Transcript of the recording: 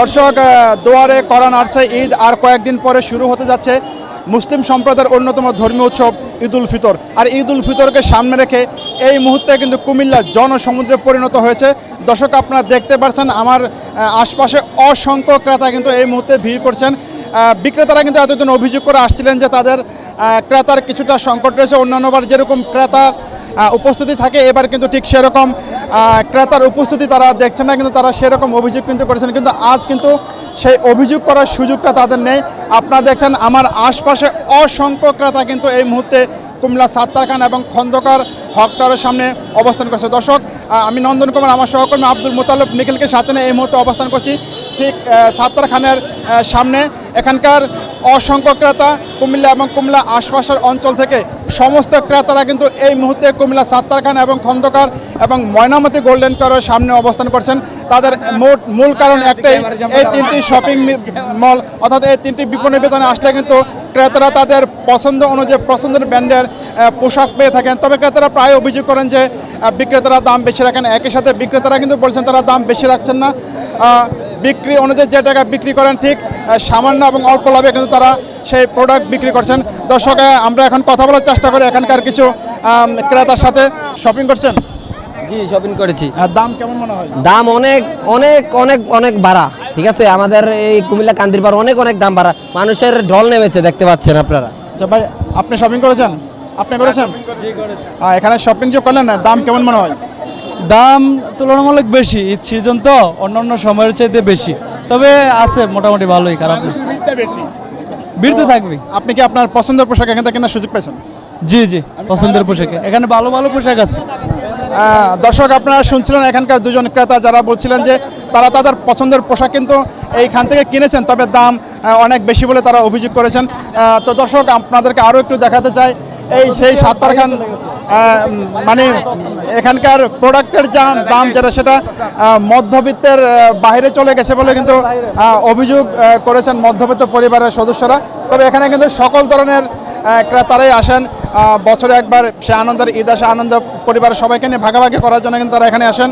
দর্শক দুয়ারে করা নাড়ছে ঈদ আর কয়েকদিন পরে শুরু হতে যাচ্ছে মুসলিম সম্প্রদায়ের অন্যতম ধর্মীয় উৎসব ঈদ উল ফিতর। আর ঈদ উল ফিতরকে সামনে রেখে এই মুহূর্তে কিন্তু কুমিল্লা জনসমুদ্রে পরিণত হয়েছে। দর্শক, আপনারা দেখতে পাচ্ছেন আমার আশপাশে অসংখ্য ক্রেতা কিন্তু এই মুহূর্তে ভিড় করছেন। বিক্রেতারা কিন্তু এতদিন অভিযোগ করে আসছিলেন যে তাদের ক্রেতার কিছুটা সংকট রয়েছে। অন্যান্যবার যেরকম ক্রেতার উপস্থিতি থাকে। এবার কিন্তু ঠিক সেরকম ক্রেতার উপস্থিতি তারা দেখছেন না কিন্তু তারা সেরকম অভিযোগ কিন্তু করেছেন। কিন্তু আজ কিন্তু সেই অভিযোগ করার সুযোগটা তাদের নেই। আপনারা দেখছেন আমার আশপাশে অসংখ্য ক্রেতা কিন্তু এই মুহূর্তে কুমলা সাত্তার খান এবং খন্দকার হকটারের সামনে অবস্থান করছে। দর্শক আমি নন্দন কুমার আমার সহকর্মী আব্দুল মোতালব নিখিলকে সাথে নিয়ে এই মুহূর্তে অবস্থান করছি। ঠিক আহ, সাত্তার খানের সামনে। এখানকার অসংখ্য ক্রেতা কুমিল্লা এবং কুমিল্লা আশপাশের অঞ্চল থেকে সমস্ত ক্রেতারা কিন্তু এই মুহূর্তে কুমিল্লা সাত্তার খান এবং খন্দকার এবং ময়নামতি গোল্ডেন কারের সামনে অবস্থান করছেন। তাদের মোট মূল কারণ একটাই, এই তিনটি শপিং মল অর্থাৎ এই তিনটি বিপণী বেতনে আসলে কিন্তু ক্রেতারা তাদের পছন্দ অনুযায়ী পছন্দের ব্র্যান্ডের পোশাক পেয়ে থাকেন। তবে ক্রেতারা প্রায় অভিযোগ করেন যে বিক্রেতারা দাম বেশি রাখেন। একই সাথে বিক্রেতারা কিন্তু বলছেন, তারা দাম বেশি রাখছেন না। বিক্রি অনুযায়ী যে টাকা বিক্রি করেন ঠিক সামান্য এবং অল্প লাভে কিন্তু তারা সেই প্রোডাক্ট বিক্রি করছেন। দর্শকে আমরা এখন কথা বলার চেষ্টা করি এখানকার কিছু ক্রেতার সাথে। শপিং করছেন? জি শপিং করেছি। আর দাম কেমন মনে হয়? দাম অনেক অনেক অনেক অনেক বাড়া ঠিক আছে? আমাদের এই কুমিল্লা কান্দির পার অনেক অনেক দাম বাড়া। মানুষের ঢল নেমেছে দেখতে পাচ্ছেন আপনারা। আচ্ছা ভাই আপনি শপিং করেছেন? আপনি করেছেন? এখানে শপিং যে করলেন না দাম কেমন মনে হয়? দাম তুলনামূলক বেশি ঈদ সিজন তো অন্যান্য সময়ের চাইতে বেশি। তবে আছে মোটামুটি ভালোই খারাপ না। ভিড় তো থাকবে আপনি কি আপনার পছন্দের পোশাক এখান থেকে কেনার সুযোগ পেয়েছেন? জি জি পছন্দের পোশাকে। এখানে ভালো ভালো পোশাক আছে। দর্শক আপনারা শুনছিলেন এখানকার দুজন ক্রেতা যারা বলছিলেন যে তারা তাদের পছন্দের পোশাক কিন্তু এইখান থেকে কিনেছেন তবে দাম অনেক বেশি বলে তারা অভিযোগ করেছেন। তো দর্শক আপনাদেরকে আরও একটু দেখাতে চাই। এই সেই সাত্তার খান মানে এখানকার প্রোডাক্টের যা দাম যেটা সেটা মধ্যবিত্তের বাইরে চলে গেছে বলে কিন্তু অভিযোগ করেছেন মধ্যবিত্ত পরিবারের সদস্যরা। তবে এখানে কিন্তু সকল ধরনের ক্রেতারাই আসেন। বছরে একবার সে আনন্দের ঈদ আসে, আনন্দ পরিবারের সবাইকে নিয়ে ভাগাভাগি করার জন্য কিন্তু তারা এখানে আসেন।